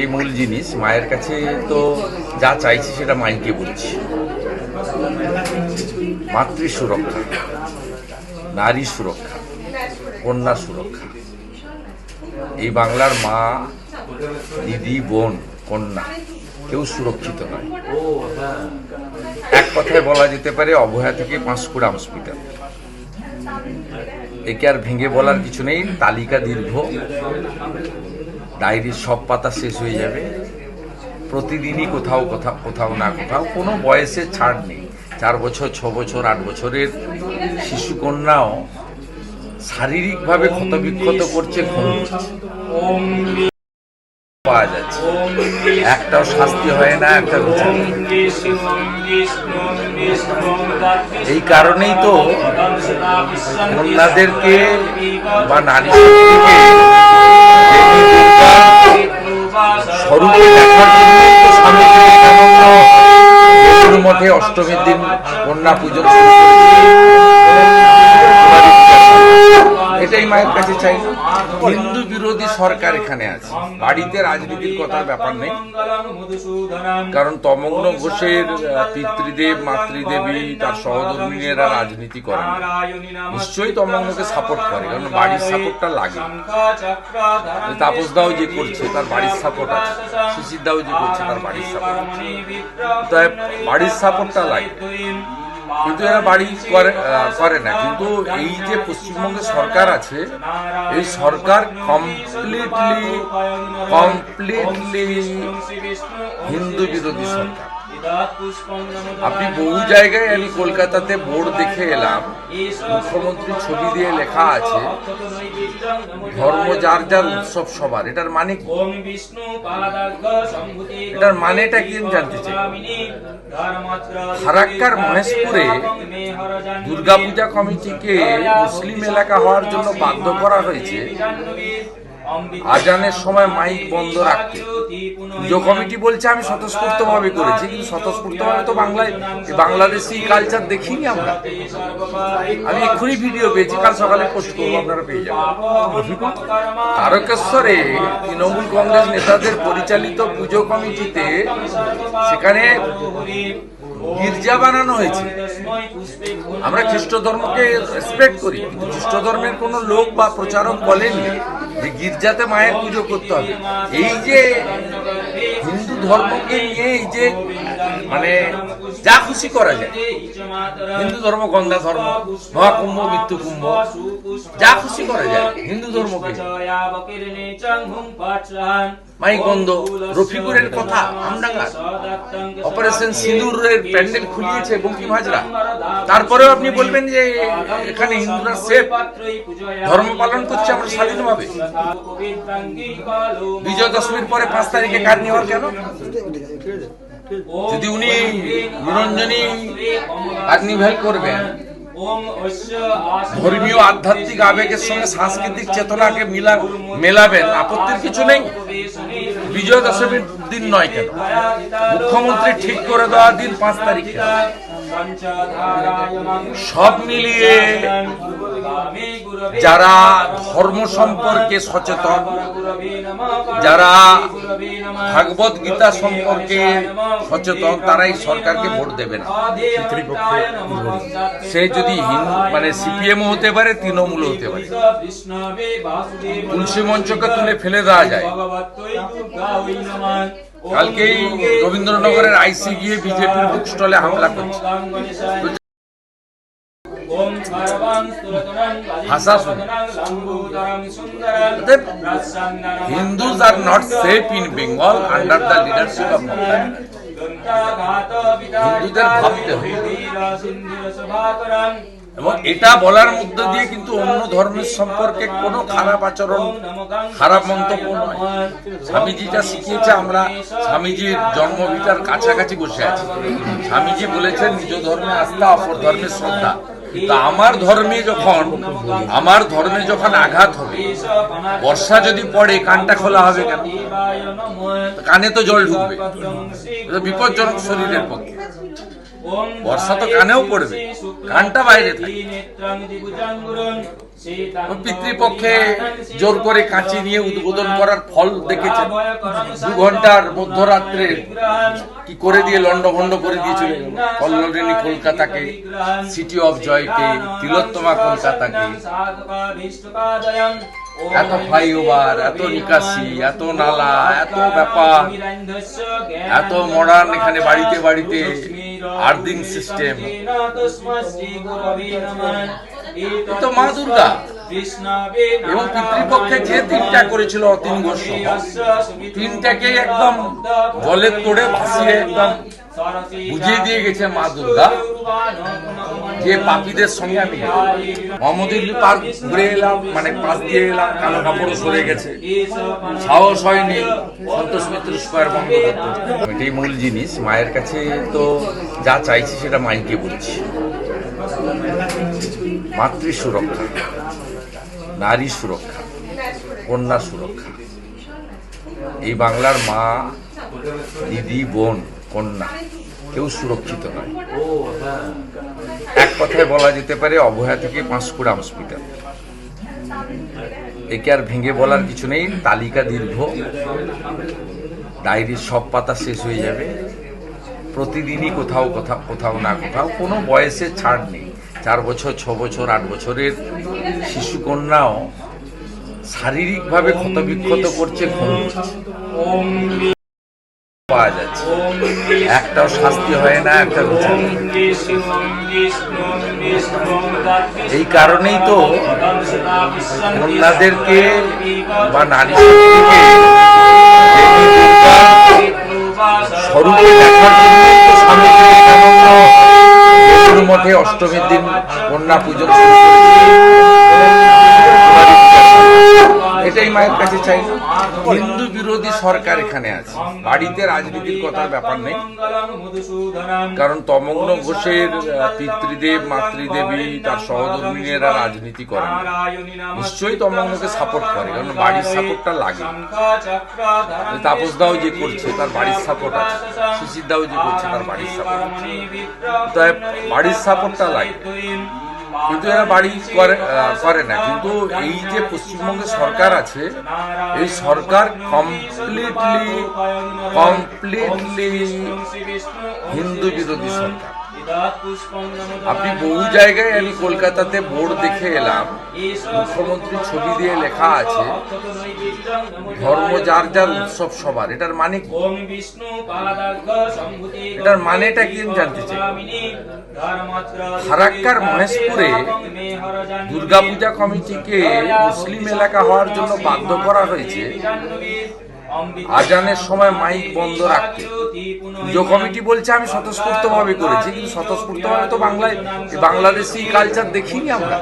এটাই মূল জিনিস, মায়ের কাছে তো যা চাইছি সেটা মাইকে বলছি। মাতৃ সুরক্ষা, নারী সুরক্ষা, কন্যা সুরক্ষা। এই বাংলার মা, দিদি, বোন, কন্যা কেউ সুরক্ষিত নয়। এক কথায় বলা যেতে পারে, অবহেলা থেকে পাঁশকুড়া হসপিটাল। একে আর ভেঙে বলার কিছু নেই, তালিকা দীর্ঘ। ডায়েরির সব পাতা শেষ হয়ে যাবে। প্রতিদিনই কোথাও কোথাও কোথাও না কোথাও কোনো বয়সে ছাড় নেই। চার বছর, ছ বছর, আট বছরের শিশুকন্যাও শারীরিকভাবে ক্ষতবিক্ষত করছে খুন করছে পাওয়া যাচ্ছে একটাও শাস্তি হয় না, একটা এই কারণেই তো কন্যাদেরকে বা নারী শক্তিকে মঠে অষ্টমীর দিন কন্যা পুজো। এটাই মায়ের কাছে চাই। হিন্দু বিরোধী সরকার এখানে আছে। বাড়িতে রাজনীতির কথার ব্যাপার নেই। কারণ তমগ্ন ঘোষের পিতৃদেব, মাতৃদেবী, তার সহধর্মিনীরা রাজনীতি করেন না। নিশ্চয়ই তমগ্নকে সাপোর্ট করে, কারণ বাড়ির সাপোর্টটা লাগে। তাপস দাও যে করছে, তার বাড়ির সাপোর্ট আছে। শিশির দাও যে করছে, তার বাড়ির সাপোর্ট তাই বাড়ির সাপোর্টটা লাগে। কিন্তু এরা বাড়ি করে করে না। কিন্তু এই যে পশ্চিমবঙ্গে সরকার আছে, এই সরকার কমপ্লিটলি কমপ্লিটলি হিন্দু বিরোধী সরকার। আপনি বহু জায়গায় আমি কলকাতাতে বোর্ড দেখে এলাম। মুখ্যমন্ত্রী ছবি দিয়ে লেখা আছে ধর্ম যার যার উৎসব সবার। এটার মানে কি? এটার মানেটা কি আমি জানতে চাই। ফারাক্কার মহেশপুরে দুর্গাপূজা কমিটিকে মুসলিম এলাকা হওয়ার জন্য বাধ্য করা হয়েছে। আজানের সময় মাইক বন্ধ রাখতে। পুজো কমিটি বলছে, আমি স্বতঃস্ফূর্ত ভাবে করেছি, কিন্তু স্বতঃস্ফূর্ত ভাবে তো বাংলায় বাংলাদেশি কালচার দেখিনি আমরা। আমি এক্ষুনি ভিডিও পেয়েছি, কাল সকালে পোস্ট করব, আপনারা পেয়ে যাবেন। তারকেশ্বরে তৃণমূল কংগ্রেস নেতাদের পরিচালিত পুজো কমিটিতে সেখানে গির্জা বানানো হয়েছে। আমরা খ্রিস্ট ধর্মকে রেসপেক্ট করি খ্রিস্ট ধর্মের কোনো লোক বা প্রচারক বলেনি যে গির্জাতে মায়ের পুজো করতে হবে। এই যে হিন্দু ধর্মকে নিয়ে এই যে মানে যা খুশি করা যায়। হিন্দু ধর্ম গঙ্গা ধর্ম, মহাকুম্ভ, মৃত্যু কুম্ভ, যা খুশি করা যায়, হিন্দু ধর্মকে মাই গন্ধ, রফিকুরের কথা আমডাঙ্গার অপারেশন সিঁদুরের প্যান্ডেল খুলিয়েছে বঙ্কিম হাজরা তারপরেও আপনি বলবেন যে এখানে হিন্দুরা সেফ, ধর্ম পালন করছে আমরা স্বাধীনভাবে। বিজয় দশমীর পরে পাঁচ তারিখে কার নেওয়ার কেন? যদি উনি নিরঞ্জনী আগ্নিভেল করবেন, ধর্মীয় আধ্যাত্মিক আবেগের সঙ্গে সাংস্কৃতিক চেতনাকে মিলা মেলাবেন, আপত্তির কিছু নেই। বিজয় দশমীর দিন নয় কেন? মুখ্যমন্ত্রী ঠিক করে দেওয়ার দিন পাঁচ তারিখ। সব মিলিয়ে যারা ধর্ম সম্পর্কে সচেতন, যারা ভাগবত গীতা সম্পর্কে সচেতন, তারাই সরকারকে ভোট দেবে না। সে যদি হিন্দু মানে সিপিএম হতে পারে তৃণমূল হতে পারে। তুলসী মঞ্চকে তুলে ফেলে দেওয়া যায়। কালকেই রবীন্দ্রনগরের আইসি গিয়ে বিজেপির বুক স্টলে হামলা করছে। under the leadership of হিন্দুদের ভাবতে হবে। এবং এটা বলার মধ্য দিয়ে কিন্তু অন্য ধর্মের সম্পর্কে কোনো খারাপ আচরণ, খারাপ মন্তব্য নয়। স্বামীজিটা শিখিয়েছে, আমরা স্বামীজির জন্মভিটার কাছাকাছি বসে আছি। স্বামীজি বলেছেন, নিজ ধর্মে আস্থা, অপর ধর্মের শ্রদ্ধা। আমার ধর্মে যখন, আমার ধর্মে যখন আঘাত হবে, বর্ষা যদি পড়ে, কানটা খোলা হবে কেন? কানে তো জল ঢুকবে। বিপজ্জনক শরীরের পক্ষে। বর্ষা তো কানেও পড়বে। কানটা বাইরে পিতৃপক্ষে জোর করে কাঁচি নিয়ে উদ্বোধন করার ফল দেখেছেন। দু ঘণ্টার মধ্যরাত্রে কি করে দিয়ে লন্ডভন্ড করে দিয়ে চলে কলকাতাকে সিটি অফ জয়কে তিলোত্তমা কলকাতাকে। এত ফ্লাইওভার এত নিকাশি এত নালা এত ব্যাপার। এত মডার্ন এখানে বাড়িতে বাড়িতে। আর্দিং সিস্টেম তো মা দুর্গা এবং পিতৃপক্ষে যে তিনটা করেছিল অতীন ঘোষ তিনটাকে একদম জলের তোড়ে ভাসিয়ে একদম বুঝিয়ে দিয়ে গেছে মা দুর্গা। যে পাপীদের সঙ্গে আমি মোহাম্মদুল্লি পার্ক ঘুরে এলাম মানে পাশ দিয়ে এলাম কালো কাপড় সরে গেছে। সাহস হয়নি সন্তোষ মিত্র স্কোয়ার বন্ধ করতে এটাই মূল জিনিস মায়ের কাছে তো যা চাইছি সেটা মাইকে বলছি। মাতৃ সুরক্ষা। নারী সুরক্ষা, কন্যা সুরক্ষা। এই বাংলার মা, দিদি, বোন, কন্যা কেউ সুরক্ষিত নয়। এক কথায় বলা যেতে পারে অবহেলা থেকে পাঁশকুড়া হসপিটাল। একে আর ভেঙে বলার কিছু নেই, তালিকা দীর্ঘ। ডায়েরির সব পাতা শেষ হয়ে যাবে। প্রতিদিনই কোথাও কোথাও কোথাও না কোথাও কোনো বয়সে ছাড় নেই। চার বছর, ছ বছর, আট বছরের শিশু কন্যাও শারীরিকভাবে ক্ষতবিক্ষত করছে পাওয়া যাচ্ছে একটাও শাস্তি হয় না, একটা। এই কারণেই তো কন্যাদেরকে বা নারী স্বরূপে দেখার জন্যই তো স্বামী মঠে অষ্টমীর দিন কন্যা পুজো এটাই মায়ের কাছে চাই। হিন্দু বিরোধী সরকার এখানে আছে। বাড়িতে রাজনীতির কথার ব্যাপার নেই। কারণ তমগ্ন ঘোষের পিতৃদেব, মাতৃদেবী, তার সহধর্মিনীরা রাজনীতি করে নিশ্চয়ই তমগ্নকে সাপোর্ট করে, কারণ বাড়ির সাপোর্টটা লাগে। তাপস দাও যে করছে, তার বাড়ির সাপোর্ট আছে। শিশির দাও যে করছে, তার বাড়ির সাপোর্ট তাই বাড়ির সাপোর্টটা লাগে। কিন্তু এরা বাড়ি করে করে না। কিন্তু এই যে পশ্চিমবঙ্গে সরকার আছে, এই সরকার কমপ্লিটলি কমপ্লিটলি হিন্দু বিরোধী সরকার। আপনি বহু জায়গায় আমি কলকাতাতে বোর্ড দেখে এলাম। মুখ্যমন্ত্রী ছবি দিয়ে লেখা আছে ধর্ম যার যার উৎসব সবার। এটার মানে কি? এটার মানেটা কি আমি জানতে চাই। ফারাক্কার মহেশপুরে দুর্গাপূজা কমিটিকে মুসলিম এলাকা হওয়ার জন্য বাধ্য করা হয়েছে। আজানের সময় মাইক বন্ধ রাখতে। পুজো কমিটি বলছে, আমি স্বতঃস্ফূর্ত ভাবে করেছি, কিন্তু স্বতঃস্ফূর্ত ভাবে তো বাংলায় বাংলাদেশি কালচার দেখিনি আমরা।